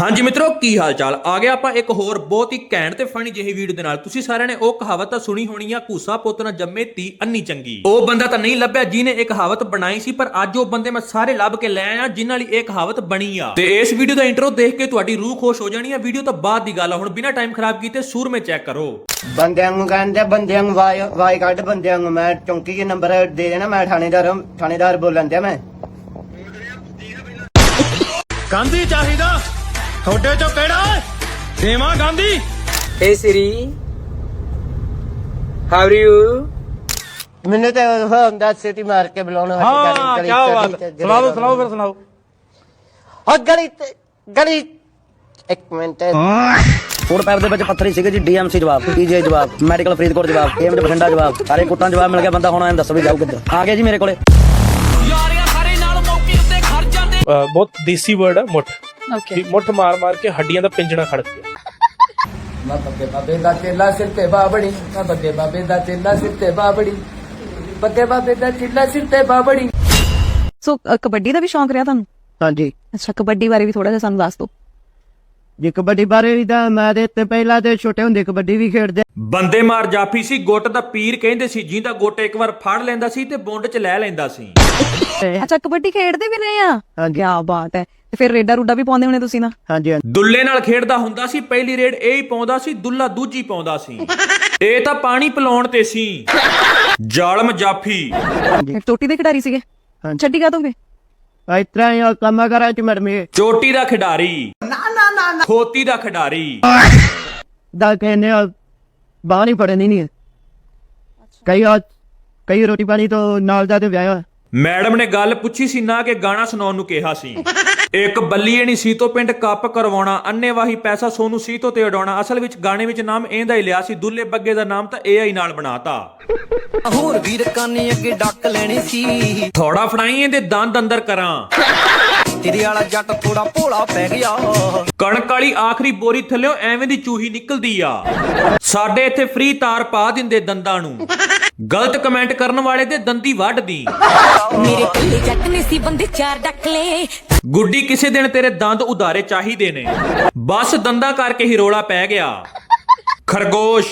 ਹਾਂਜੀ ਮਿੱਤਰੋ ਕੀ ਹਾਲ ਚਾਲ ਆ ਗਿਆ ਆਪਾਂ ਇੱਕ ਹੋਰ ਬਹੁਤ ਹੀ ਘੈਂਟ ਤੇ ਫਨੀ ਜਿਹੀ ਵੀਡੀਓ ਦੇ ਨਾਲ। ਤੁਸੀਂ ਸਾਰਿਆਂ ਨੇ ਉਹ ਕਹਾਵਤ ਤਾਂ ਸੁਣੀ ਹੋਣੀ ਆ ਘੂਸਾ ਪੁੱਤ ਨਾ ਜੰਮੇ ਤੀ ਅੰਨੀ ਚੰਗੀ। ਉਹ ਬੰਦਾ ਤਾਂ ਨਹੀਂ ਲੱਭਿਆ ਜਿਹਨੇ ਇਹ ਕਹਾਵਤ ਬਣਾਈ ਸੀ ਪਰ ਅੱਜ ਉਹ ਬੰਦੇ ਮੈਂ ਸਾਰੇ ਲੱਭ ਕੇ ਲੈ ਆਇਆ ਜਿਨ੍ਹਾਂ ਲਈ ਇਹ ਕਹਾਵਤ ਬਣੀ ਆ। ਤੇ ਇਸ ਵੀਡੀਓ ਦਾ ਇੰਟਰੋ ਦੇਖ ਕੇ ਤੁਹਾਡੀ ਰੂਹ ਖੁਸ਼ ਹੋ ਜਾਣੀ ਆ। ਵੀਡੀਓ ਤੋਂ ਬਾਅਦ ਦੀ ਗੱਲ ਆ। ਹੁਣ ਬਿਨਾਂ ਟਾਈਮ ਖਰਾਬ ਕੀਤੇ ਸੂਰ ਮੇ ਚੈੱਕ ਕਰੋ। ਬੰਦਿਆਂ ਨੂੰ ਕਹਿੰਦੇ ਬੰਦਿਆਂ ਨੂੰ ਵਾਈ ਵਾਈ ਕੱਢ ਬੰਦਿਆਂ ਨੂੰ ਮੈਂ ਚੌਂਕੀ ਦੇ ਨੰਬਰ ਦੇ ਦੇਣਾ ਮੈਂ ਥਾਣੇਦਾਰ ਥਾਣੇਦਾਰ ਬੋਲਣ ਦਿਆ ਮੈਂ। ਗਾਂਧੀ ਚਾਹੀਦਾ। ਤੁਹਾਡੇ ਚੋਂ ਕਿਹੜਾ? ਦੇਵਾ Gandhi. Hey Siri, how are you? ਮੈਨੂੰ ਤੇ ਉਹ ਹੁੰਦਾ ਸਿਟੀ ਮਾਰ ਕੇ ਬੁਲਾਉਣਾ ਹਾਂ ਕੀ ਬਾਤ। ਹੈ। ਸੁਣਾਓ ਸੁਣਾਓ ਫਿਰ ਸੁਣਾਓ। ਉਹ ਗਲੀ ਤੇ- ਗਲੀ ਇੱਕ ਮਿੰਟ। ਫੂਡ ਪੈਪ ਦੇ ਵਿੱਚ ਪੱਥਰੀ ਸੀਗੇ ਜੀ ਡੀਐਮਸੀ ਜਵਾਬ ਪੀਜੀਆਈ ਜਵਾਬ ਮੈਡੀਕਲ ਫਰੀਦਕੋਟ ਜਵਾਬ ਏਮਡ ਬਠਿੰਡਾ ਜਵਾਬ ਸਾਰੇ ਕੁੱਟਾਂ ਜਵਾਬ ਮਿਲ ਗਿਆ ਬੰਦਾ ਹੁਣ ਐਂ ਦੱਸੋ ਵੀ ਜਾਊ ਕਿੱਧਰ। ਆ ਗਿਆ ਜੀ ਮੇਰੇ ਕੋਲੇ। ਅਹ ਬਹੁਤ ਦੇਸੀ ਵਰਡ ਹੈ ਮੁੱਠ। ਓਕੇ ਮੁੱਠ ਮਾਰ ਮਾਰ ਕੇ ਹੱਡੀਆਂ ਦਾ ਪਿੰਜਣਾ ਖੜ ਗਿਆ। ਮੈਂ ਬੱਗੇ ਬਾਬੇ ਦਾ ਚੇਲਾ ਸਿਰ ਤੇ ਬਾਬੜੀ। ਮੈਂ ਬੱਗੇ ਬਾਬੇ ਦਾ ਚੇਲਾ ਸਿਰ ਤੇ ਬਾਬੜੀ। ਬੱਗੇ ਬਾਬੇ ਦਾ ਚੇਲਾ ਸਿਰ ਤੇ ਬਾਬੜੀ। ਸੋ ਅ, ਕਬੱਡੀ ਦਾ ਵੀ ਸ਼ੌਂਕ ਰਿਹਾ ਤੁਹਾਨੂੰ? ਹਾਂਜੀ। ਅੱਛਾ ਕਬੱਡੀ ਬਾਰੇ ਵੀ ਥੋੜਾ ਜਿਹਾ ਸਾਨੂੰ ਦੱਸ ਦਿਓ। ਜੀ ਕਬੱਡੀ ਬਾਰੇ ਵੀ ਤਾਂ ਮੈਂ ਤੇ ਤੇ ਪਹਿਲਾਂ ਤੇ ਛੋਟੇ ਹੁੰਦੇ ਕਬੱਡੀ ਵੀ ਖੇਡਦੇ। ਬੰਦੇ ਮਾਰ ਜਾਫੀ ਸੀ ਗੁੱਟ ਦਾ ਪੀਰ ਕਹਿੰਦੇ ਸੀ ਜਿਹਦਾ ਗੁੱਟ ਇੱਕ ਵਾਰ ਫੜ ਲੈਂਦਾ ਸੀ ਤੇ ਬੁੰਡ 'ਚ ਲੈ ਲੈਂਦਾ ਸੀ। ਅੱਛਾ ਕਬੱਡੀ ਖੇਡਦੇ ਵੀ ਰਹੇ ਆ? ਹਾਂਜੀ। ਕੀ ਬਾਤ ਹੈ। ਤੇ ਫਿਰ ਰੇਡਾ ਰੂਡਾ ਵੀ ਪਾਉਂਦੇ ਹੋਣੇ ਤੁਸੀਂ ਨਾ? ਹਾਂਜੀ ਹਾਂਜੀ। ਦੁੱਲੇ ਨਾਲ ਖੇਡਦਾ ਹੁੰਦਾ ਸੀ ਪਹਿਲੀ ਰੇਡ ਇਹ ਹੀ ਪਾਉਂਦਾ ਸੀ ਦੁੱਲਾ ਦੂਜੀ ਪਾਉਂਦਾ ਸੀ। ਇਹ ਤਾਂ ਪਾਣੀ ਪਿਲਾਉਣ ਤੇ ਸੀ। ਜ਼ਾਲਮ ਜਾਫੀ ਫਿਰ ਚੋਟੀ ਦੇ ਖਿਡਾਰੀ ਸੀਗੇ? ਹਾਂਜੀ। ਛੱਡੀ ਕਾ ਦੋਗੇ ਇਸ ਤਰ੍ਹਾਂ ਹੀ ਕੰਮਾਂ ਕਰਾਂ ਚ ਮੈਡਮ ਇਹ ਚੋਟੀ ਦਾ ਖਿਡਾਰੀ। ਨਾ ਨਾ। ਨਾ ਖੋਤੀ ਦਾ ਖਿਡਾਰੀ। ਦਾ ਕਹਿੰਦੇ ਬਾਹਰ ਨਹੀਂ ਪੜਨੀ ਨਹੀਂ ਹੈ। ਕਈ ਆ ਕਈ ਰੋਟੀ ਪਾਣੀ ਤੋਂ ਨਾਲ ਦਾ ਤੇ ਵਿਆਹ ਮੈਡਮ ਨੇ ਗੱਲ ਪੁੱਛੀ ਸੀ ਨਾ ਕਿ ਗਾਣਾ ਸੁਣਾਉਣ ਨੂੰ ਕਿਹਾ ਸੀ। ਇੱਕ ਬੱਲੀਏ ਨਹੀਂ ਸੀ ਤੋਂ ਪਿੰਡ ਕੱਪ ਕਰਵਾਉਣਾ ਅੰਨੇ ਵਾਹੀ ਪੈਸਾ ਸੋਨੂੰ ਸੀ ਤੋਂ ਤੇ ਉਡਾਉਣਾ। ਅਸਲ ਵਿੱਚ ਗਾਣੇ ਵਿੱਚ ਨਾਮ ਇਹਦਾ ਹੀ ਲਿਆ ਸੀ ਦੁੱਲੇ ਬੱਗੇ ਦਾ ਨਾਮ ਤਾਂ AI ਨਾਲ ਬਣਾਤਾ। ਹੋਰ ਵੀਰ ਕਾਨੀ ਅੱਗੇ ਡੱਕ ਲੈਣੀ ਸੀ। ਥੋੜਾ ਫੜਾਈ ਇਹਦੇ ਦੰਦ ਅੰਦਰ ਕਰਾਂ। ਤੇਰੇ ਵਾਲਾ ਜੱਟ ਥੋੜਾ ਭੋਲਾ ਪੈ ਗਿਆ। ਕਣਕ ਵਾਲੀ ਆਖਰੀ ਬੋਰੀ ਥੱਲਿਓ ਐਵੇਂ ਦੀ ਚੂਹੀ ਨਿਕਲਦੀ ਆ। ਸਾਡੇ ਇੱਥੇ ਫ੍ਰੀ ਤਾਰ ਪਾ ਦਿੰਦੇ ਦੰਦਾਂ ਨੂੰ। ਗਲਤ ਕਮੈਂਟ ਕਰਨ ਵਾਲੇ ਦੇ ਦੰਦੀ ਵੱਢਦੀ। ਮੇਰੇ ਕੱਲੇ ਜੱਟ ਨੇ ਸੀ ਬੰਦੇ ਚਾਰ ਡੱਕ ਲਏ। ਗੁੱਡੀ ਕਿਸੇ ਦਿਨ ਤੇਰੇ ਦੰਦ ਉਧਾਰੇ ਚਾਹੀਦੇ ਨੇ। ਬਸ ਦੰਦਾਂ ਕਰਕੇ ਹੀ ਰੋਲਾ ਪੈ ਗਿਆ। ਖਰਗੋਸ਼।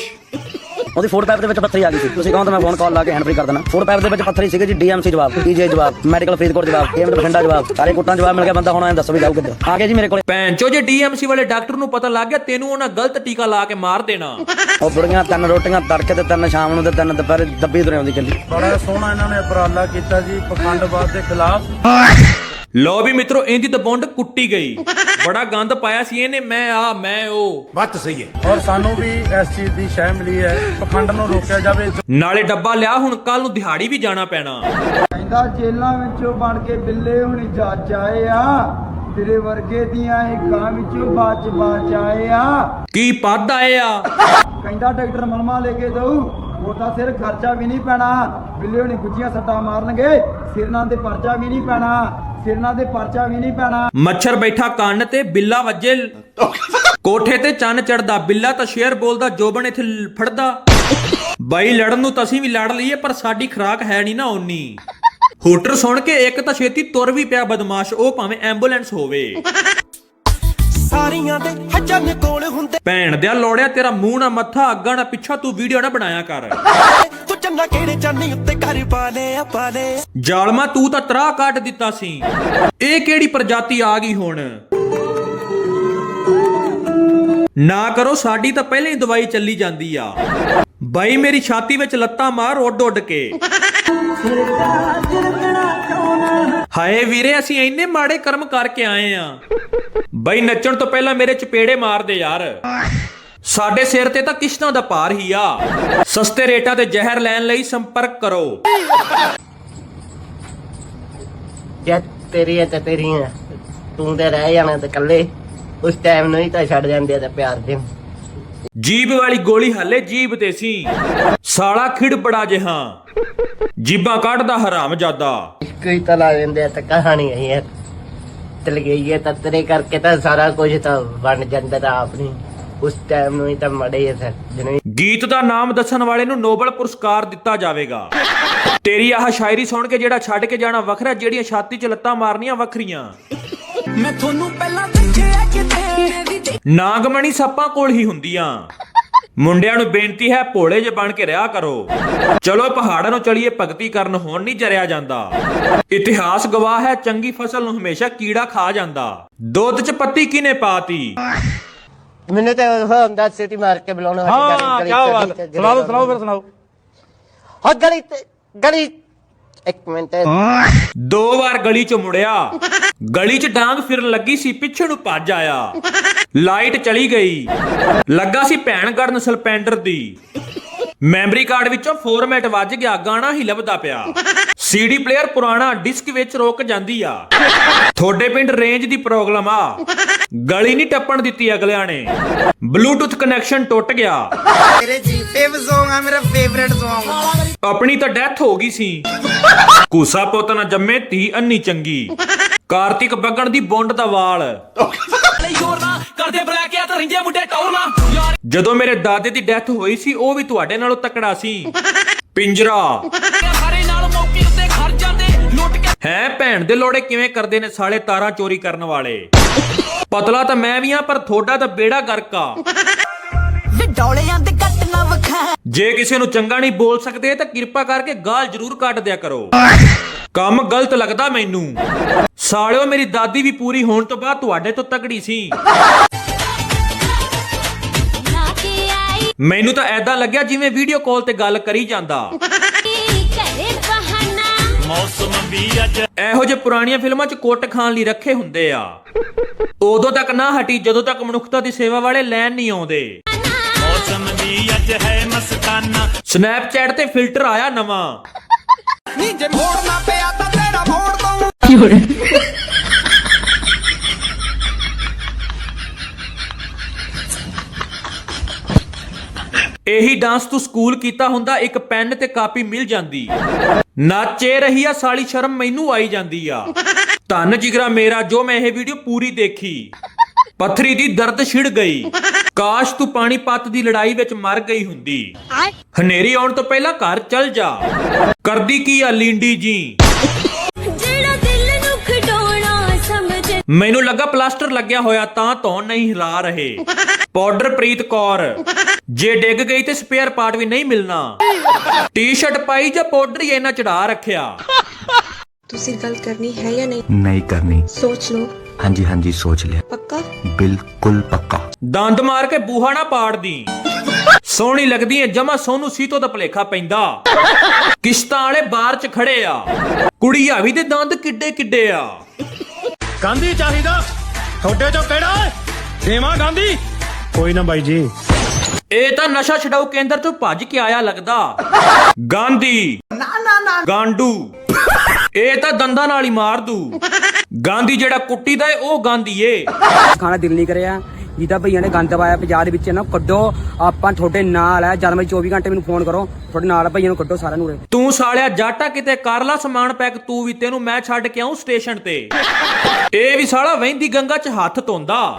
ਉਹਦੀ ਫੂਡ ਪੈਪ ਦੇ ਵਿੱਚ ਪੱਥਰੀ ਆ ਗਈ ਸੀ। ਤੁਸੀਂ ਕਹੋ ਤਾਂ ਮੈਂ ਫੋਨ ਕਾਲ ਲਾ ਕੇ ਹੈਂਡ ਫ੍ਰੀ ਕਰ ਦੇਣਾ ਫੂਡ ਪੈਪ ਦੇ ਵਿੱਚ ਪੱਥਰੀ ਸੀਗੇ ਜੀ ਡੀਐਮਸੀ ਜਵਾਬ ਪੀਜੀਆਈ ਜਵਾਬ ਮੈਡੀਕਲ ਫਰੀਦਕੋਟ ਜਵਾਬ ਏਮਡ ਬਠਿੰਡਾ ਜਵਾਬ ਸਾਰੇ ਕੁੱਟਾਂ ਜਵਾਬ ਮਿਲ ਗਿਆ ਬੰਦਾ ਹੁਣ ਐਂ ਦੱਸੋ ਵੀ ਜਾਊ ਕਿੱਧਰ। ਆ ਗਿਆ ਜੀ ਮੇਰੇ ਕੋਲੇ। ਪੈਂਚੋ ਜੇ ਡੀਐਮਸੀ ਵਾਲੇ ਡਾਕਟਰ ਨੂੰ ਪਤਾ ਲੱਗ ਗਿਆ ਤੈਨੂੰ ਉਹਨਾਂ ਗਲਤ ਟੀਕਾ ਲਾ ਕੇ ਮਾਰ ਦੇਣਾ। ਉਹ ਬੁੜੀਆਂ ਤਿੰਨ ਰੋਟੀਆਂ ਤੜਕੇ ਤੇ ਤਿੰਨ ਸ਼ਾਮ ਨੂੰ ਤੇ ਤਿੰਨ ਦੁਪਹਿਰੇ ਦੱਬੀ ਤੁਰੇ ਆਉਂਦੀ ਚੱਲੀ। ਬੜਾ ਸੋਹਣਾ ਇਹਨਾਂ ਨੇ ਉਪਰਾਲਾ ਕੀਤਾ ਜੀ ਪਖੰਡਵਾਦ ਦੇ ਖਿਲਾਫ। ਲੋ ਵੀ ਮਿੱਤਰੋ ਇਹਦੀ ਤਾਂ ਬੌਂਡ ਕੁੱਟੀ ਗਈ। ਬੜਾ ਗੰਦ ਪਾਇਆ ਸੀ ਇਹਨੇ। ਮੈਂ ਆ ਮੈਂ ਉਹ ਔਰ ਸਾਨੂੰ ਵੀ ਇਸ ਚੀਜ਼ ਦੀ ਸ਼ਹਿ ਮਿਲੀ ਹੈ। ਪਖੰਡ ਨੂੰ ਰੋਕਿਆ ਜਾਵੇ। ਨਾਲੇ ਡੱਬਾ ਲਿਆ ਹੁਣ ਕੱਲ ਨੂੰ ਦਿਹਾੜੀ ਵੀ ਜਾਣਾ ਪੈਣਾ। ਕਹਿੰਦਾ ਜੇਲਾਂ ਵਿੱਚੋਂ ਬਣ ਕੇ ਬਿੱਲੇ ਹੁਣ ਜੱਜ ਆਏ ਆ। ਤੇਰੇ ਵਰਗੇ ਦੀਆਂ ਹਿੱਕਾਂ ਵਿੱਚੋਂ ਬਾਚ ਬਾਚ ਆਏ ਆ। ਕੀ ਪੱਦ ਆਏ ਆ? ਕਹਿੰਦਾ ਡਾਕਟਰ ਮਲਮਾ ਲੈ ਕੇ ਦਊ। ਉਹ ਤਾਂ ਸਿਰ ਖਰਚਾ ਵੀ ਨਹੀਂ ਪੈਣਾ। ਬਿੱਲੇ ਹੁਣੀ ਗੁੱਜੀਆਂ ਸੱਟਾਂ ਮਾਰਨਗੇ। ਸਿਰਨਾਂ ਤੇ ਪਰਚਾ ਵੀ ਨਹੀਂ ਪੈਣਾ। ਸਿਰਨਾਂ ਤੇ ਪਰਚਾ ਵੀ ਨਹੀਂ ਪੈਣਾ। ਮੱਛਰ ਬੈਠਾ ਕੰਨ ਤੇ ਬਿੱਲਾ ਵੱਜੇ। ਕੋਠੇ ਤੇ ਚੰਨ ਚੜਦਾ ਬਿੱਲਾ ਤਾਂ ਸ਼ੇਰ ਬੋਲਦਾ ਜੋਬਨ ਇੱਥੇ ਫੜਦਾ। ਬਾਈ ਲੜਨ ਨੂੰ ਤਾਂ ਅਸੀਂ ਵੀ ਲੜ ਲਈਏ ਪਰ ਸਾਡੀ ਖਰਾਕ ਹੈ ਨਹੀਂ ਨਾ ਓਨੀ। ਹੂਟਰ ਸੁਣ ਕੇ ਇੱਕ ਤਾਂ ਛੇਤੀ ਤੁਰ ਵੀ ਪਿਆ ਬਦਮਾਸ਼ ਉਹ ਭਾਵੇਂ ਐਂਬੂਲੈਂਸ ਹੋਵੇ। ਸਾਰੀਆਂ ਦੇ ਹੱਜਾਂ ਕੋਲ ਹੁੰਦੇ ਭੈਣ ਦਿਆ ਲੋੜਿਆ ਤੇਰਾ ਮੂੰਹ ਨਾ ਮੱਥਾ ਅੱਗਾ ਨਾ ਪਿੱਛਾ ਤੂੰ ਵੀਡੀਓ ਨਾ ਬਣਾਇਆ ਕਰ। ਤੂੰ ਕਿਹੜੇ ਚਾਨੀ ਉੱਤੇ ਘਰ ਪਾਲੇ, ਆ ਪਾਲੇ। ਜਾਲਮਾ, ਤੂੰ ਤਾਂ ਤਰਾ ਕੱਢ ਦਿੱਤਾ ਸੀ। ਇਹ ਕਿਹੜੀ ਪ੍ਰਜਾਤੀ ਆ ਗਈ ਹੁਣ? ਨਾ ਕਰੋ, ਸਾਡੀ ਤਾਂ ਪਹਿਲਾਂ ਹੀ ਦਵਾਈ ਚੱਲੀ ਜਾਂਦੀ ਆ। ਬਾਈ, ਮੇਰੀ ਛਾਤੀ ਵਿੱਚ ਲੱਤਾਂ ਮਾਰ, ਉੱਡ ਉੱਡ ਕੇ। ਹਾਏ ਵੀਰੇ, ਅਸੀਂ ਇੰਨੇ ਮਾੜੇ ਕਰਮ ਕਰਕੇ ਆਏ ਆ। ਬਾਈ, ਨੱਚਣ ਤੋਂ ਪਹਿਲਾਂ ਮੇਰੇ ਚਪੇੜੇ ਮਾਰਦੇ ਯਾਰ। ਸਾਡੇ ਸਿਰ ਤੇ ਤਾਂ ਕਿਸ਼ਤਾਂ ਦਾ ਭਾਰ ਹੀ ਆ। ਸਸਤੇ ਰੇਟਾਂ ਤੇ ਜ਼ਹਿਰ ਲੈਣ ਲਈ ਸੰਪਰਕ ਕਰੋ। ਯਾ ਤੇਰੀ ਤੇ ਤੇਰੀਆਂ ਤੂੰ ਤੇ ਰਹਿ ਜਾਣਾ ਤੇ ਇਕੱਲੇ ਉਸ ਟਾਈਮ ਨੂੰ ਹੀ ਤਾਂ ਛੱਡ ਜਾਂਦੇ ਤੇ ਪਿਆਰ ਦੇ। ਜੀਬ ਵਾਲੀ ਗੋਲੀ ਹੱਲੇ ਜੀਬ ਤੇ ਸੀ। ਸਾਲਾ ਖਿੜ ਬੜਾ ਜਿਹਾ। ਜੀਬਾਂ ਕੱਢਦਾ ਹਰਾਮ ਜਾਦਾ। ਕੋਈ ਤਾਂ ਲਾ ਦਿੰਦੇ ਆ ਤਾਂ ਕਹਾਣੀ ਹੈ ਯਾਰ ਗਈ ਹੈ ਤਾਂ ਤੇਰੇ ਕਰਕੇ ਤਾਂ ਸਾਰਾ ਕੁਝ ਤਾਂ ਬਣ ਜਾਂਦਾ ਤਾਂ ਆਪ ਨਹੀਂ। ਉਸ ਟਾਈਮ ਨੂੰ ਹੀ ਤਾਂ ਮੜੇ ਸਰ ਜਿਹਨੇ ਗੀਤ ਦਾ ਨਾਮ ਦੱਸਣ ਵਾਲੇ ਨੂੰ ਨੋਬਲ ਪੁਰਸਕਾਰ ਦਿੱਤਾ ਜਾਵੇਗਾ। ਤੇਰੀ ਆਹ ਸ਼ਾਇਰੀ ਸੁਣ ਕੇ ਜਿਹੜਾ ਛੱਡ ਕੇ ਜਾਣਾ ਵੱਖਰਾ ਜਿਹੜੀਆਂ ਛਾਤੀ 'ਚ ਲੱਤਾਂ ਮਾਰਨੀਆਂ ਵੱਖਰੀਆਂ। ਮੈਂ ਤੁਹਾਨੂੰ ਪਹਿਲਾਂ ਦੱਸਿਆ ਕਿਤੇ ਨਾਗਮਣੀ ਸੱਪਾਂ ਕੋਲ ਹੀ ਹੁੰਦੀਆਂ। ਮੁੰਡਿਆਂ ਨੂੰ ਬੇਨਤੀ ਹੈ ਭੋਲੇ ਜੇ ਬਣ ਕੇ ਰਿਹਾ ਕਰੋ। ਚਲੋ ਪਹਾੜਾਂ ਨੂੰ ਚਲੀਏ ਭਗਤੀ ਕਰਨ ਹੁਣ ਨਹੀਂ ਜਰਿਆ ਜਾਂਦਾ। ਇਤਿਹਾਸ ਗਵਾਹ ਹੈ ਚੰਗੀ ਫਸਲ ਨੂੰ ਹਮੇਸ਼ਾ ਕੀੜਾ ਖਾ ਜਾਂਦਾ। ਦੁੱਧ 'ਚ ਪੱਤੀ ਕਿਨੇ ਪਾਤੀ? ਮੈਨੂੰ ਤਾਂ ਉਹ ਹੁੰਦਾ ਸਿਟੀ ਮਾਰ ਕੇ ਬੁਲਾਉਣਾ ਹਾਂ ਕੀ ਬਾਤ। ਸੁਣਾਓ ਸੁਣਾਓ ਫਿਰ ਸੁਣਾਓ। ਹਾਂ ਗਲੀ ਤੇ ਗਲੀ। ਇੱਕ ਮਿੰਟ। ਦੋ ਵਾਰ ਗਲੀ 'ਚ ਮੁੜਿਆ। ਗਲੀ 'ਚ ਡਾਂਗ ਫਿਰਨ ਲੱਗੀ ਸੀ ਪਿੱਛੇ ਨੂੰ ਭੱਜ ਆਇਆ। ਲਾਈਟ ਚਲੀ ਗਈ। ਲੱਗਾ ਸੀ ਭੈਣ ਗੜਨ ਸਲਪੈਂਡਰ ਦੀ। ਮੈਮਰੀ ਕਾਰਡ ਵਿੱਚੋਂ ਫਾਰਮੈਟ ਵੱਜ ਗਿਆ ਗਾਣਾ ਹੀ ਲੱਭਦਾ ਪਿਆ। ਸੀਡੀ ਪਲੇਅਰ ਪੁਰਾਣਾ ਡਿਸਕ ਵਿੱਚ ਰੁਕ ਜਾਂਦੀ ਆ। ਤੁਹਾਡੇ ਪਿੰਡ ਰੇਂਜ ਦੀ ਪ੍ਰੋਬਲਮ ਆ। ਗਲੀ ਨਹੀਂ ਟੱਪਣ ਦਿੱਤੀ ਅਗਲਿਆਂ ਨੇ। ਬਲੂਟੁੱਥ ਕਨੈਕਸ਼ਨ ਟੁੱਟ ਗਿਆ। ਤੇਰੇ ਜੀਤੇ Song ਆ ਮੇਰਾ ਫੇਵਰੇਟ Song ਆਪਣੀ ਤਾਂ ਡੈਥ ਹੋ ਗਈ ਸੀ। ਕੂਸਾ ਪੁੱਤ ਨਾ ਜੰਮੇ ਧੀ ਅੰਨੀ ਚੰਗੀ। ਕਾਰਤਿਕ ਬੱਗਣ ਦੀ ਬੁੰਡ ਦਾ ਵਾਲ। ਜਦੋਂ ਮੇਰੇ ਦਾਦੇ ਦੀ ਡੈਥ ਹੋਈ ਸੀ ਉਹ ਵੀ ਤੁਹਾਡੇ ਨਾਲੋਂ ਤਕੜਾ ਸੀ। ਪਿੰਜਰਾ। ਹੈ ਭੈਣ ਦੇ ਲੋੜੇ ਕਿਵੇਂ ਕਰਦੇ ਨੇ ਸਾਲੇ ਤਾਰਾਂ ਚੋਰੀ ਕਰਨ ਵਾਲੇ? ਪਤਲਾ ਤਾਂ ਮੈਂ ਵੀ ਆ ਪਰ ਥੋੜਾ ਤਾਂ ਬੇੜਾ ਗਰਕਾ ਡੋਲਿਆਂ ਦੇ ਕੱਟ ਨਾ ਵਖਾ। ਜੇ ਕਿਸੇ ਨੂੰ ਚੰਗਾ ਨਹੀਂ ਬੋਲ ਸਕਦੇ ਤਾਂ ਕਿਰਪਾ ਕਰਕੇ ਗਾਲ ਜ਼ਰੂਰ ਕੱਢ ਦਿਆ ਕਰੋ। ਕੰਮ ਗਲਤ ਲੱਗਦਾ ਮੈਨੂੰ। ਸਾਲਿਓ ਮੇਰੀ ਦਾਦੀ ਵੀ ਪੂਰੀ ਹੋਣ ਤੋਂ ਬਾਅਦ ਤੁਹਾਡੇ ਤੋਂ ਤਕੜੀ ਸੀ। ਮੈਨੂੰ ਤਾਂ ਐਦਾਂ ਲੱਗਿਆ ਜਿਵੇਂ ਵੀਡੀਓ ਕਾਲ ਤੇ ਗੱਲ ਕਰੀ ਜਾਂਦਾ। ਇਹੋ ਜਿਹੇ ਪੁਰਾਣੀਆਂ ਫਿਲਮਾਂ 'ਚ ਕੁੱਟ ਖਾਣ ਲਈ ਰੱਖੇ ਹੁੰਦੇ ਆ। ਉਦੋਂ ਤੱਕ ਨਾ ਹਟੀ ਜਦੋਂ ਤੱਕ ਮਨੁੱਖਤਾ ਦੀ ਸੇਵਾ ਵਾਲੇ ਲੈਣ ਨਹੀਂ ਆਉਂਦੇ। ਮੌਸਮ ਵੀ ਅੱਜ ਹੈ ਮਸਤਾਨਾ। ਸਨੈਪਚੈਟ ਤੇ ਫਿਲਟਰ ਆਇਆ ਨਵਾਂ। ਨੀ ਜੇ ਮੋੜਨਾ ਪਿਆ ਤਾਂ ਤੇਰਾ ਮੋੜ ਦਊਂ। ਇਹੀ ਡਾਂਸ ਤੂੰ ਸਕੂਲ ਕੀਤਾ ਹੁੰਦਾ ਇੱਕ ਪੈਨ ਤੇ ਕਾਪੀ ਮਿਲ ਜਾਂਦੀ। ਨਾਚੇ ਰਹੀ ਆ ਸਾਲੀ ਸ਼ਰਮ ਮੈਨੂੰ ਆਈ ਜਾਂਦੀ ਆ। ਧੰਨ ਜਿਗਰਾ ਮੇਰਾ ਜੋ ਮੈਂ ਇਹ ਵੀਡੀਓ ਪੂਰੀ ਦੇਖੀ। ਪੱਥਰੀ ਦੀ ਦਰਦ ਛਿੜ ਗਈ। ਕਾਸ਼ ਤੂੰ ਪਾਣੀਪਤ ਦੀ ਲੜਾਈ ਵਿੱਚ ਮਰ ਗਈ ਹੁੰਦੀ। ਹਨੇਰੀ ਆਉਣ ਤੋਂ ਪਹਿਲਾਂ ਘਰ ਚਲ ਜਾ। ਕਰਦੀ ਕੀ ਆ ਲੀਂਡੀ ਜੀ? ਮੈਨੂੰ ਲੱਗਾ ਪਲਾਸਟਰ ਲੱਗਿਆ ਹੋਇਆ ਤਾਂ ਧੌਣ ਨਹੀਂ ਹਿਲਾ ਰਹੇ। ਪਾਊਡਰ ਪ੍ਰੀਤ ਕੌਰ ਜੇ ਡਿੱਗ ਗਈ ਤੇ ਸਪੇਅਰ ਪਾਰਟ ਵੀ ਨਹੀਂ ਮਿਲਣਾ। ਟੀ-ਸ਼ਰਟ ਪਾਈ ਜਾਂ ਪਾਊਡਰ ਹੀ ਇਹਨਾਂ ਚੜਾ ਰੱਖਿਆ। ਤੁਸੀਂ ਗੱਲ ਕਰਨੀ ਹੈ ਜਾਂ ਨਹੀਂ? ਨਹੀਂ ਕਰਨੀ। ਸੋਚ ਲਓ। ਹਾਂਜੀ ਹਾਂਜੀ ਸੋਚ ਲਿਆ। ਪੱਕਾ? ਬਿਲਕੁਲ ਪੱਕਾ। ਦੰਦ ਮਾਰ ਕੇ ਬੂਹਾ ਨਾ ਪਾੜਦੀ ਸੋਹਣੀ ਲੱਗਦੀ ਐ ਜਮਾ ਸੋਨੂੰ ਸੀਤੋ ਦਾ ਭਲੇਖਾ ਪੈਂਦਾ। ਕਿਸ਼ਤਾਂ ਵਾਲੇ ਬਾਹਰ ਚ ਖੜੇ ਆ। ਕੁੜੀ ਹਾਵੀ ਦੇ ਦੰਦ ਕਿੱਡੇ ਕਿੱਡੇ ਆ। ਗਾਂਧੀ ਚਾਹੀਦਾ? ਤੁਹਾਡੇ ਚੋਂ ਕਿਹੜਾ ਓਏ ਦੇਵਾਂ ਗਾਂਧੀ? ਕੋਈ ਨਾ ਬਾਈ ਜੀ। ਇਹ ਤਾਂ ਨਸ਼ਾ ਛਡਾਊ ਕੇਂਦਰ ਤੋਂ ਭੱਜ ਕੇ ਆਇਆ ਲੱਗਦਾ। ਗਾਂਧੀ। ਨਾ ਨਾ ਨਾ। ਗਾਂਡੂ। ਇਹ ਤਾਂ ਦੰਦਾਂ ਨਾਲ ਹੀ ਮਾਰ ਦੂ। ਗਾਂਧੀ ਜਿਹੜਾ ਕੁੱਟੀ ਦਾ ਏ ਉਹ ਗਾਂਧੀ ਏ। ਖਾਣਾ ਦਿਲ ਨਹੀਂ ਕਰਿਆ। ਜਿਹਦਾ ਭਈਆ ਨੇ ਗੰਦ ਪਾਇਆ ਪੰਜਾਬ ਦੇ ਵਿੱਚ ਨਾ ਕੱਢੋ ਆਪਾਂ ਤੁਹਾਡੇ ਨਾਲ ਆ। ਜਦ ਮੈਂ 24 ਘੰਟੇ ਮੈਨੂੰ ਫੋਨ ਕਰੋ ਤੁਹਾਡੇ ਨਾਲ ਭਈਆ ਨੂੰ ਕੱਢੋ ਸਾਰਿਆਂ ਨੂੰ ਉਰੇ। ਤੂੰ ਸਾਲਿਆ ਜਾਟਾ ਕਿਤੇ ਕਰ ਲਾ ਸਮਾਨ ਪੈਕ ਤੂੰ ਵੀ ਤੈਨੂੰ ਮੈਂ ਛੱਡ ਕੇ ਆਉਂ ਸਟੇਸ਼ਨ ਤੇ। ਇਹ ਵੀ ਸਾਲਾ ਵਹਿੰਦੀ ਗੰਗਾ 'ਚ ਹੱਥ ਧੋਂਦਾ।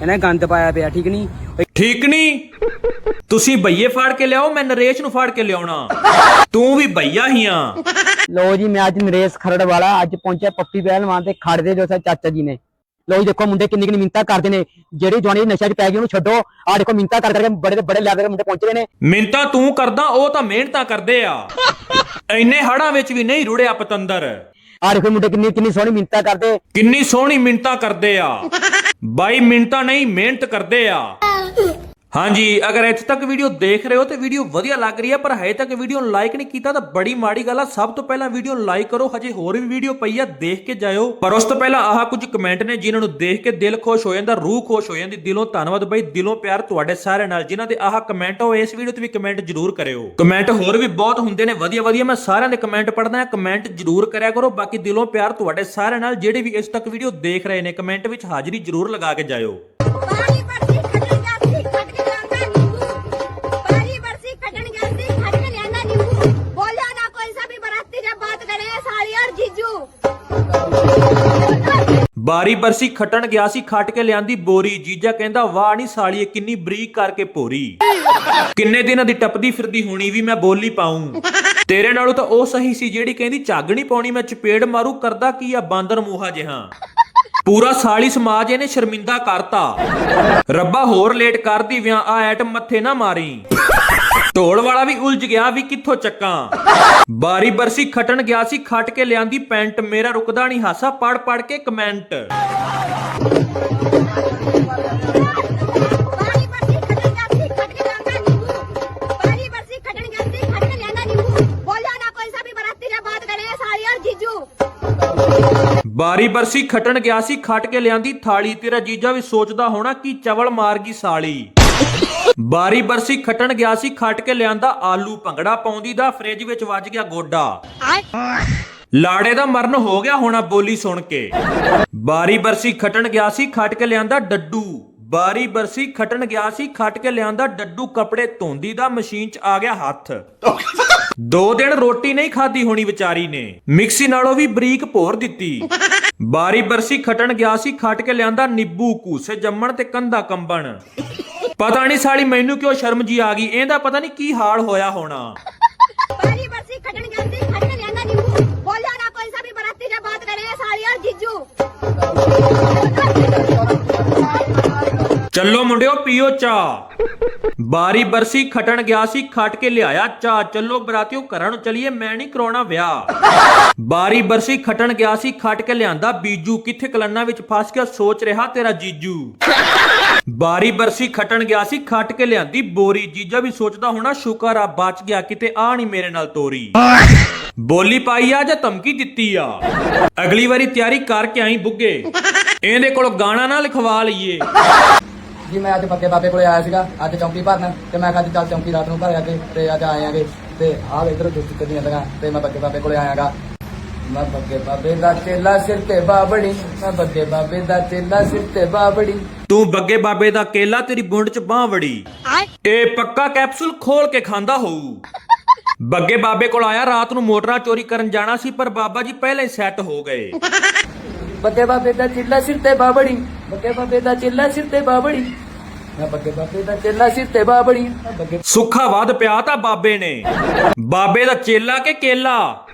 ਇਹਨੇ ਗੰਦ ਪਾਇਆ ਪਿਆ ਠੀਕ ਨਹੀਂ? ਠੀਕ ਨਹੀਂ? ਤੁਸੀਂ ਬਈਏ ਫਾੜ ਕੇ ਲਿਆਓ ਮੈਂ ਨਰੇਸ਼ ਨੂੰ ਫਾੜ ਕੇ ਲਿਆਉਣਾ। ਤੂੰ ਵੀ ਬਈਆ ਹੀ ਆ। ਲੋ ਜੀ ਮੈਂ ਅੱਜ ਨਰੇਸ਼ ਖਰੜ ਵਾਲਾ ਅੱਜ ਪਹੁੰਚਿਆ ਪੱਪੀ ਪਹਿਲਵਾਨ ਤੇ ਖੜ ਦੇ ਜੋ ਸਾ ਚਾਚਾ ਜੀ ਨੇ। ਲੋ ਜੀ ਦੇਖੋ ਮੁੰਡੇ ਕਿੰਨੀ ਕਿੰਨੀ ਮਿੰਤਾ ਕਰਦੇ ਨੇ। ਜਿਹੜੀ ਜਵਾਨੀ ਨਸ਼ਾ 'ਚ ਪੈ ਗਈ ਉਹਨੂੰ ਛੱਡੋ। ਆ ਦੇਖੋ ਮਿੰਤਾ ਕਰ ਕਰਕੇ ਬੜੇ ਬੜੇ ਲੈਵਲ ਦੇ ਮੁੰਡੇ ਪਹੁੰਚ ਰਹੇ ਨੇ। ਮਿੰਤਾ ਤੂੰ ਕਰਦਾ ਉਹ ਤਾਂ ਮਿਹਨਤਾਂ ਕਰਦੇ ਆ। ਇੰਨੇ ਹੜਾਂ ਵਿੱਚ ਵੀ ਨਹੀਂ ਰੁੜਿਆ ਪਤੰਦਰ। ਆ ਦੇਖੋ ਮੁੰਡੇ ਕਿੰਨੀ ਕਿੰਨੀ ਸੋਹਣੀ ਮਿੰਤਾ ਕਰਦੇ। ਕਿੰਨੀ ਸੋਹਣੀ ਮਿੰਤਾ ਕਰਦੇ ਆ। ਬਾਈ ਮਿੰਤਾ ਨਹੀਂ ਮਿਹਨਤ ਕਰਦੇ ਆ। ਹਾਂਜੀ, ਅਗਰ ਇੱਥੇ ਤੱਕ ਵੀਡੀਓ ਦੇਖ ਰਹੇ ਹੋ ਤੇ ਵੀਡੀਓ ਵਧੀਆ ਲੱਗ ਰਹੀ ਹੈ, ਪਰ ਹਜੇ ਤੱਕ ਵੀਡੀਓ ਨੂੰ ਲਾਈਕ ਨਹੀਂ ਕੀਤਾ ਤਾਂ ਬੜੀ ਮਾੜੀ ਗੱਲ ਆ। ਸਭ ਤੋਂ ਪਹਿਲਾਂ ਵੀਡੀਓ ਲਾਈਕ ਕਰੋ, ਹਜੇ ਹੋਰ ਵੀ ਵੀਡੀਓ ਪਈ ਆ, ਦੇਖ ਕੇ ਜਾਇਓ। ਪਰ ਉਸ ਤੋਂ ਪਹਿਲਾਂ ਆਹ ਕੁਝ ਕਮੈਂਟ ਨੇ ਜਿਨ੍ਹਾਂ ਨੂੰ ਦੇਖ ਕੇ ਦਿਲ ਖੁਸ਼ ਹੋ ਜਾਂਦਾ, ਰੂਹ ਖੁਸ਼ ਹੋ ਜਾਂਦੀ। ਦਿਲੋਂ ਧੰਨਵਾਦ ਬਾਈ, ਦਿਲੋਂ ਪਿਆਰ ਤੁਹਾਡੇ ਸਾਰਿਆਂ ਨਾਲ, ਜਿਨ੍ਹਾਂ ਦੇ ਆਹ ਕਮੈਂਟ ਹੋ ਇਸ ਵੀਡੀਓ ਤੇ ਵੀ ਕਮੈਂਟ ਜ਼ਰੂਰ ਕਰਿਓ। ਕਮੈਂਟ ਹੋਰ ਵੀ ਬਹੁਤ ਹੁੰਦੇ ਨੇ, ਵਧੀਆ ਵਧੀਆ, ਮੈਂ ਸਾਰਿਆਂ ਦੇ ਕਮੈਂਟ ਪੜ੍ਹਦਾ ਹਾਂ ਕਮੈਂਟ ਜ਼ਰੂਰ ਕਰਿਆ ਕਰੋ। ਬਾਕੀ ਦਿਲੋਂ ਪਿਆਰ ਤੁਹਾਡੇ ਸਾਰਿਆਂ ਨਾਲ, ਜਿਹੜੇ ਵੀ ਇਸ ਤੱਕ ਵੀਡੀਓ ਦੇਖ ਰਹੇ ਨੇ ਕਮੈਂਟ ਵਿੱਚ ਹਾਜ਼ਰੀ ਜ਼ਰੂਰ ਲਗਾ ਕੇ ਜਾਇਓ। ਬਾਰੀ ਬਰਸੀ ਖੱਟਣ ਗਿਆ ਸੀ, ਖੱਟ ਕੇ ਲਿਆਂਦੀ ਬੋਰੀ। ਜੀਜਾ ਕਹਿੰਦਾ, ਵਾਹ ਨਹੀਂ ਸਾਲੀਏ ਕਿੰਨੀ ਬਰੀਕ ਕਰਕੇ ਭੋਰੀ ਕਿੰਨੇ ਦਿਨਾਂ ਦੀ ਟੱਪਦੀ ਫਿਰਦੀ ਹੋਣੀ ਵੀ ਮੈਂ ਬੋਲੀ ਪਾਉਂ ਤੇਰੇ ਨਾਲੋਂ ਤਾਂ ਉਹ ਸਹੀ ਸੀ ਜਿਹੜੀ ਕਹਿੰਦੀ, ਝੱਗ ਨਹੀਂ ਪਾਉਣੀ, ਮੈਂ ਚਪੇੜ ਮਾਰੂ, ਕਰਦਾ ਕੀ ਆ, ਬਾਂਦਰ ਮੂਹਾ ਜਿਹਾ। ਪੂਰਾ ਸਾਲੀ ਸਮਾਜ ਇਹਨੇ ਸ਼ਰਮਿੰਦਾ ਕਰਤਾ। ਰੱਬਾ ਹੋਰ ਲੇਟ ਕਰਦੀ ਵਿਆਂ ਆ ਐਟਮ ਮੱਥੇ ਨਾ ਮਾਰੀ। ਢੋਲ ਵਾਲਾ ਵੀ ਉਲਝ ਗਿਆ ਵੀ ਕਿੱਥੋਂ ਚੱਕਾਂ? ਬਾਰੀ ਬਰਸੀ ਖਟਣ ਗਿਆ ਸੀ ਖਟ ਕੇ ਲਿਆਂਦੀ ਪੈਂਟ ਮੇਰਾ ਰੁਕਦਾ ਨਹੀਂ ਹਾਸਾ ਪੜ ਪੜ ਕੇ ਕਮੈਂਟ। ਬਾਰੀ ਬਰਸੀ ਖਟਣ ਗਿਆ ਸੀ ਖਟ ਕੇ ਲਿਆਂਦੀ ਥਾਲੀ। ਤੇਰਾ ਜੀਜਾ ਵੀ ਸੋਚਦਾ ਹੋਣਾ ਕਿ ਚਵਲ ਮਾਰ ਗਈ ਸਾਲੀ। ਬਾਰੀ ਬਰਸੀ ਖਟਣ ਗਿਆ ਸੀ ਖਟ ਕੇ ਲਿਆਂਦਾ ਆਲੂ ਭੰਗੜਾ ਪਾਉਂਦੀ ਦਾ ਫ੍ਰਿਜ ਵਿੱਚ ਵੱਜ ਗਿਆ ਗੋਡਾ। ਲਾੜੇ ਦਾ ਮਰਨ ਹੋ ਗਿਆ ਹੋਣਾ ਬੋਲੀ ਸੁਣ ਕੇ। ਬਾਰੀ ਬਰਸੀ ਖਟਣ ਗਿਆ ਸੀ ਖਟ ਕੇ ਲਿਆਂਦਾ ਡੱਡੂ। ਬਾਰੀ ਬਰਸੀ ਖਟਣ ਗਿਆ ਸੀ ਖਟ ਕੇ ਲਿਆਂਦਾ ਡੱਡੂ। ਕੱਪੜੇ ਧੋਂਦੀ ਦਾ ਮਸ਼ੀਨ 'ਚ ਆ ਗਿਆ ਹੱਥ। ਦੋ ਦਿਨ ਰੋਟੀ ਨਹੀਂ ਖਾਧੀ ਹੋਣੀ ਵਿਚਾਰੀ ਨੇ। ਮਿਕਸੀ ਨਾਲੋਂ ਵੀ ਬਰੀਕ ਭੋਰ ਦਿੱਤੀ। ਬਾਰੀ ਬਰਸੀ ਖਟਣ ਗਿਆ ਸੀ ਖਟ ਕੇ ਲਿਆਂਦਾ ਨਿੱਬੂ ਕੂਸੇ ਜੰਮਣ ਤੇ ਕੰਧਾ ਕੰਬਣ। ਪਤਾ ਨਹੀਂ ਸਾਲੀ ਮੈਨੂੰ ਕਿਉਂ ਸ਼ਰਮ ਜੀ ਆ ਗਈ ਇਹਦਾ ਪਤਾ ਨਹੀਂ ਕੀ ਹਾਲ ਹੋਇਆ ਹੋਣਾ। ਬਾਰੀ ਬਰਸੀ ਖਟਣ ਜਾਂਦੀ ਖਟ ਕੇ ਲਿਆਂਦਾ ਨੀਂਬੂ ਬੋਲਿਆ ਨਾ ਕੋਈ ਸਾ ਵੀ ਬਰਾਤੀ ਜਬ ਬਾਤ ਕਰੇ ਸਾਲੀ ਔਰ ਜੀਜੂ। ਚੱਲੋ ਮੁੰਡਿਓ ਪੀਓ ਚਾਹ। ਬਾਰੀ ਬਰਸੀ ਖਟਣ ਗਿਆ ਸੀ ਖਟ ਕੇ ਲਿਆਇਆ ਚਾਹ। ਚੱਲੋ ਬਰਾਤੀਓ ਘਰਾਂ ਨੂੰ ਚਲੀਏ ਮੈਂ ਨਹੀਂ ਕਰਾਉਣਾ ਵਿਆਹ। ਬਾਰੀ ਬਰਸੀ ਖਟਣ ਗਿਆ ਸੀ ਖਟ ਕੇ ਲਿਆਂਦਾ ਬੀਜੂ। ਕਿੱਥੇ ਕਲੰਨਾ ਵਿੱਚ ਫਸ ਗਿਆ ਸੋਚ ਰਿਹਾ ਤੇਰਾ ਜੀਜੂ। ਬਾਰੀ ਬਰਸੀ ਖਟਣ ਗਿਆ ਸੀ, ਖੱਟ ਕੇ ਲਿਆਂਦੀ ਬੋਰੀ। ਜੀਜਾ ਵੀ ਸੋਚਦਾ ਹੋਣਾ, ਸ਼ੁਕਰ ਆ, ਬਚ ਗਿਆ, ਕਿਤੇ ਆ ਨਹੀਂ ਮੇਰੇ ਨਾਲ ਤੋਰੀ। ਬੋਲੀ ਪਾਈ ਆ ਜਾਂ ਧਮਕੀ ਦਿੱਤੀ ਆ? ਅਗਲੀ ਵਾਰੀ ਤਿਆਰੀ ਕਰਕੇ ਆਈ ਬੁੱਗੇ। ਇਹਦੇ ਕੋਲ ਗਾਣਾ ਨਾ ਲਿਖਵਾ ਲਈਏ। ਜੀ, ਮੈਂ ਅੱਜ ਬੱਗੇ ਬਾਬੇ ਕੋਲੇ ਆਇਆ ਸੀਗਾ, ਅੱਜ ਚੌਂਕੀ ਭਰਨ, ਤੇ ਮੈਂ ਕਿਹਾ ਚੱਲ ਚੌਂਕੀ ਰਾਤ ਨੂੰ ਭਰ ਅੱਗੇ ਤੇ ਅੱਜ ਆਏ ਆਂਗੇ ਤੇ ਆਹ ਵੇ ਇਧਰ ਦੁੱਧ ਕਰਦੀਆਂ ਲਗਾ ਤੇ ਮੈਂ ਬੱਗੇ ਬਾਬੇ ਕੋਲੇ ਆਇਆਗਾ। ਮੈਂ ਬੱਗੇ ਬਾਬੇ ਦਾ ਚੇਲਾ ਸਿਰ ਤੇ ਬਾਬੜੀ ਮੈਂ ਬੱਗੇ ਬਾਬੇ ਦਾ ਚੇਲਾ ਸਿਰ ਤੇ ਬਾਬੜੀ। ਤੂੰ ਬੱਗੇ ਬਾਬੇ ਦਾ ਕੇਲਾ ਤੇਰੀ ਬੁੰਡ ਚ ਬਾਹ ਵੜੀ ਇਹ ਪੱਕਾ ਕੈਪਸੂਲ ਖੋਲ ਕੇ ਖਾਂਦਾ ਹੋਊ। ਬੱਗੇ ਬਾਬੇ ਕੋਲ ਆਇਆ ਰਾਤ ਨੂੰ ਮੋਟਰਾਂ ਚੋਰੀ ਕਰਨ ਜਾਣਾ ਸੀ ਪਰ ਬਾਬਾ ਜੀ ਪਹਿਲੇ ਹੀ ਸੈੱਟ ਹੋ ਗਏ। ਬੱਗੇ ਬਾਬੇ ਦਾ ਚੇਲਾ ਸਿਰ ਤੇ ਬਾਬੜੀ ਬੱਗੇ ਬਾਬੇ ਦਾ ਚੇਲਾ ਸਿਰ ਤੇ ਬਾਬੜੀ। ਮੈਂ ਬੱਗੇ ਬਾਬੇ ਦਾ ਚੇਲਾ ਸਿਰ ਤੇ ਬਾਬੜੀ ਮੈਂ ਬੱਗੇ ਸੁੱਖਾ ਵੱਧ ਪਿਆ ਤਾਂ ਬਾਬੇ ਨੇ। ਬਾਬੇ ਦਾ ਚੇਲਾ ਕਿ ਕੇਲਾ?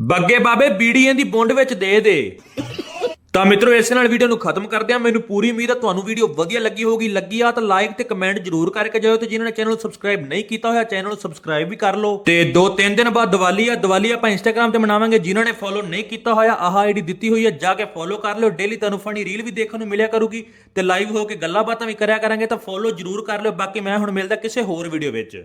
ਬੱਗੇ ਬਾਬੇ ਬੀੜੀਆਂ ਦੀ ਬੁੰਡ ਵਿੱਚ ਦੇ ਦੇ। ਤਾਂ ਮਿੱਤਰੋ, ਇਸੇ ਨਾਲ ਵੀਡੀਓ ਨੂੰ ਖਤਮ ਕਰਦੇ ਹਾਂ। ਮੈਨੂੰ ਪੂਰੀ ਉਮੀਦ ਹੈ ਤੁਹਾਨੂੰ ਵੀਡੀਓ ਵਧੀਆ ਲੱਗੀ ਹੋਗੀ ਲੱਗੀ ਆ ਤਾਂ ਲਾਈਕ ਤੇ ਕਮੈਂਟ ਜਰੂਰ ਕਰਕੇ ਜਾਇਓ ਤੇ ਜਿਨ੍ਹਾਂ ਨੇ ਚੈਨਲ ਨੂੰ ਸਬਸਕ੍ਰਾਈਬ ਨਹੀਂ ਕੀਤਾ ਹੋਇਆ ਚੈਨਲ ਨੂੰ ਸਬਸਕ੍ਰਾਈਬ ਵੀ ਕਰ ਲਓ। ਤੇ 2-3 ਦਿਨ ਬਾਅਦ ਦੀਵਾਲੀ ਆ, ਦੀਵਾਲੀ ਆਪਾਂ ਇੰਸਟਾਗ੍ਰam ਤੇ ਮਨਾਵਾਂਗੇ। ਜਿਨ੍ਹਾਂ ਨੇ ਫੋਲੋ ਨਹੀਂ ਕੀਤਾ ਹੋਇਆ, ਆਹ ਆਈਡੀ ਦਿੱਤੀ ਹੋਈ ਹੈ ਜਾ ਕੇ ਫੋਲੋ ਕਰ ਲਿਓ। ਡੇਲੀ ਤੁਹਾਨੂੰ ਫਨੀ ਰੀਲ ਵੀ ਦੇਖਣ ਨੂੰ ਮਿਲਿਆ ਕਰੂਗੀ ਤੇ ਲਾਈਵ ਹੋ ਕੇ ਗੱਲਾਂ ਬਾਤਾਂ ਵੀ ਕਰਿਆ ਕਰਾਂਗੇ ਤਾਂ ਫੋਲੋ ਜਰੂਰ ਕਰ ਲਿਓ। ਬਾਕੀ ਮੈਂ ਹੁਣ ਮਿਲਦਾ ਕਿਸੇ ਹੋਰ ਵੀਡੀਓ ਵਿੱਚ।